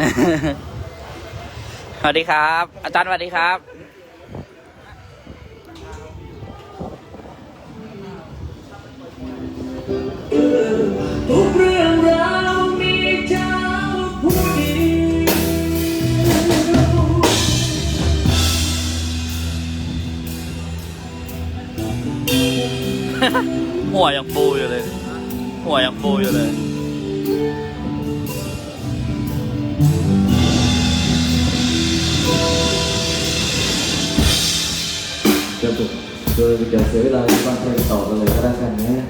สวัสดีครับ อาจารย์สวัสดีครับ ทุกเรื่องราวมีเจ้าผู้เดียวหัวยังปูอยู่เลย หัวยังปูอยู่เลย เดี๋ยวผมโดยเดี๋ยวเสียเวลาที่ฟังเพลงต่อกันเลยก็ได้กันนะ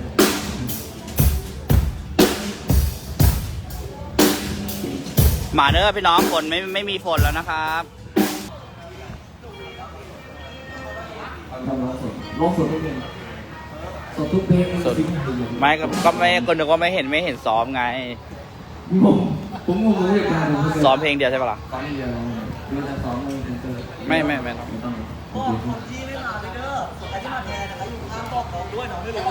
มาเด้อพี่น้องฝนไม่ไม่มีฝนแล้วนะครับทำร้องสดร้องสดทุกเพลงสดทุกเพลงสดไม่ก็ก็ไม่ก็นึกว่าไม่เห็นไม่เห็นซ้อมไงผม ผมงงเลยการผมซ้อมเพลงเดียวใช่ปะล่ะ ซ้อมเดียวเรื่องซ้อมเลยเป็นเตอร์ไม่ไม่ไม่ต้อง ต้องที่ไม่มาเลยเด้อไอ้ที่มาแทนนะครับอยู่ข้างบอกของด้วยน้องไม่รู้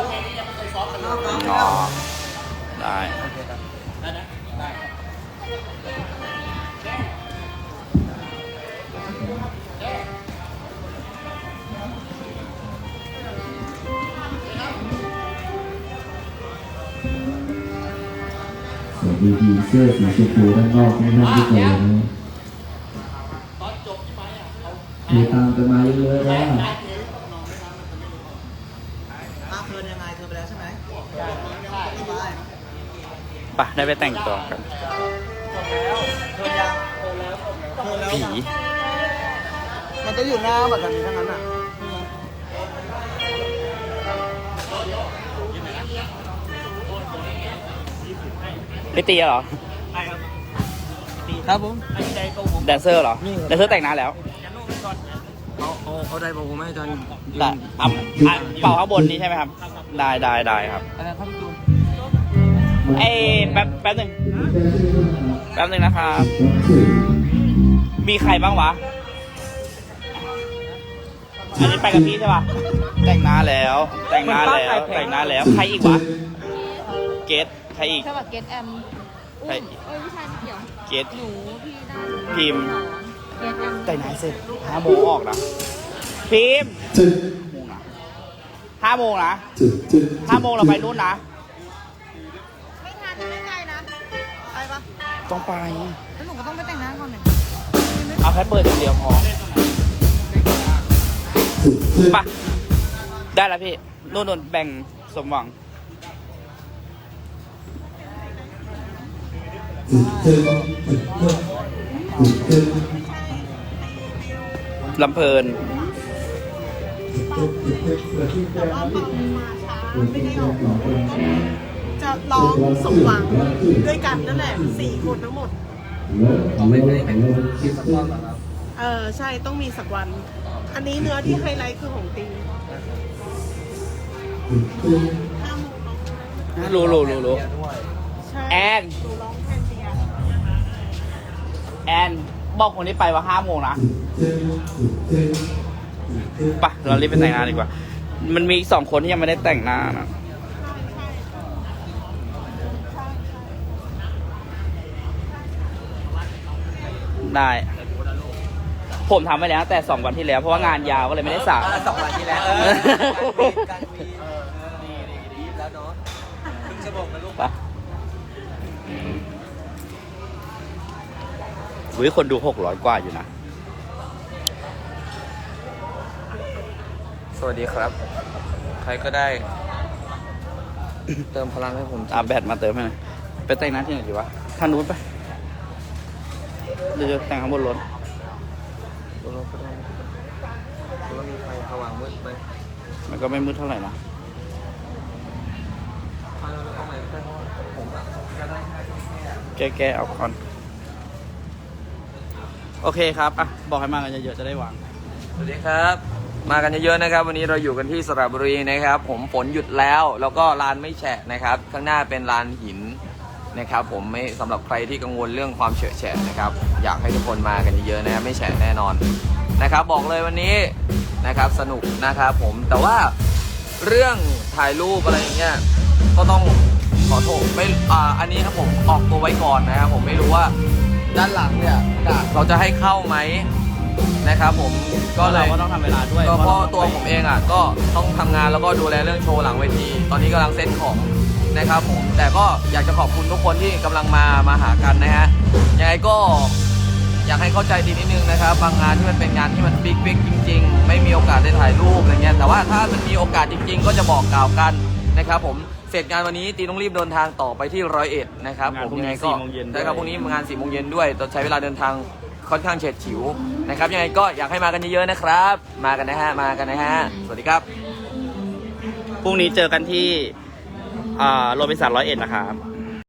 อ๋อ ได้สวัสดี ดีเสื้อสีชมพูด้านนอกนี่ท่านทุกคนเลยนะมีตามกันมาเยอะๆแล้วอ้าวเธอยังไงเธอไปแล้วใช่ไหมไม่ไปไปได้ไปแต่งตัวกันเธอยังเธอแล้วผีมันจะอยู่หน้าแบบนี้ทั้งนั้น อะไม่ตีเหรอครับผมแดนเซอร์เหรอแดนเซอร์แต่งหน้าแล้วเอาเอาเอาได้บอกผมไหมอาจารย์ได้อะอะเป่าข้างบนนี้ใช่ไหมครับ ได้ได้ได้ครับอะไรครับพี่จูนเอ้ยแป๊บแป๊บหนึ่งแป๊บหนึ่งนะครับ มีใครบ้างวะ อันนี้ไปกับพี่ใช่ปะแต่งหน้าแล้ว แต่งหน้าแล้วแต่งหน้าแล้วใครอีกวะ เกตใครอีกใช่ป่ะเกตแอมใช่เอ้ยไม่ใช่ไม่เกี่ยว เกต หนูพี่ได้พิมพ์ เกตแอมแต่งหน้าเสร็จห้าโมงออกนะพิมพ์โมงนะห้าโมงนะห้าโมงเราไปนู่นนะ ไม่ทันไม่ไกลนะไปปะต้องไป แล้วหนูก็ต้องไปแต่งหน้าก่อนเนี่ยเอาแค่เปิดอย่างเดียวพอไปะได้แล้วพี่ นู่นนู่นแบ่งสมหวัง ลำเพลินจะร้องสมหวังด้วยกันนั่นแหละสี่คนทั้งหมดเออใช่ต้องมีสักวัน อันนี้เนื้อที่ไฮไลท์คือของติงห้าโมงเนอะรู้รู้รู้รู้ใช่แอน แอนบอกคนที่ไปว่าห้าโมงนะไปะเรารีบไปแต่งหน้าดีกว่า มันมีอีกสองคนที่ยังไม่ได้แต่งหน้านะได้ ผมทำไปแล้วแต่สองวันที่แล้ว เพราะว่างานยาวก็เลยไม่ได้สระอ่าสองวันที่แล้วเออการวีเออนี่นี่ดีแล้วเนาะครึ่งชั่วโมงนะลูก ไป อุ้ยคนดูหกร้อยกว่าอยู่นะ สวัสดีครับ ใครก็ได้ เติมพลังให้ผมทีอาแบตมาเติมให้หน่อยไปแต่งหน้าที่ไหนดีวะทางนู้นไปหรือจะแต่งข้างบนรถรถก็ได้รถมีไฟสว่างมืดไปมันก็ไม่มืดเท่าไหร่นะไฟเราตรงไหนก็ได้เพราะว่าผมอะก็ได้แค่แก้ๆเอาก่อน โอเคครับอะบอกให้มากันเยอะๆจะได้วาง สวัสดีครับ มากันเยอะๆนะครับ วันนี้เราอยู่กันที่สระบุรีนะครับ ผมฝนหยุดแล้ว แล้วก็ลานไม่แฉะนะครับ ข้างหน้าเป็นลานหินนะครับ ผมไม่สำหรับใครที่กังวลเรื่องความเฉอะแฉะนะครับ อยากให้ทุกคนมากันเยอะๆนะครับไม่แฉะแน่นอนนะครับ บอกเลยวันนี้นะครับสนุกนะครับผมแต่ว่าเรื่องถ่ายรูปอะไรอย่างเงี้ยก็ต้องขอโทษไม่อ่าอันนี้ครับผมออกตัวไว้ก่อนนะครับผมไม่รู้ว่า ด้านหลังเนี่ยกะเขาจะให้เข้าไหมนะครับผมก็เลยเราก็ต้องทำเวลาด้วยก็เพราะตัวผมเองอะก็ต้องทำงานแล้วก็ดูแลเรื่องโชว์หลังเวที ตอนนี้กำลังเซ็ตของนะครับผม แต่ก็อยากจะขอบคุณทุกคนที่กำลังมามาหากันนะฮะยังไงก็อยากให้เข้าใจดีนิดนึงนะครับ บางงานที่มันเป็นงานที่มันบิ๊กบิ๊กจริง ๆ ไม่มีโอกาสได้ถ่ายรูปอะไรเงี้ยแต่ว่าถ้ามันมีโอกาสจริง ๆ ก็จะบอกกล่าวกันนะครับผม เสร็จงานวันนี้ตีต้องรีบเดินทางต่อไปที่ร้อยเอ็ดนะครับงานผมพรุ่งยังไงนี้ก็สี่โมงเย็นด้วย นะครับพรุ่งนี้งานสี่โมงเย็นด้วยต้องใช้เวลาเดินทางค่อนข้างเฉียดฉิวนะครับยังไงก็อยากให้มากันเยอะๆนะครับ มากันนะฮะมากันนะฮะสวัสดีครับ พรุ่งนี้เจอกันที่อ่าโรบินสันร้อยเอ็ดนะครับ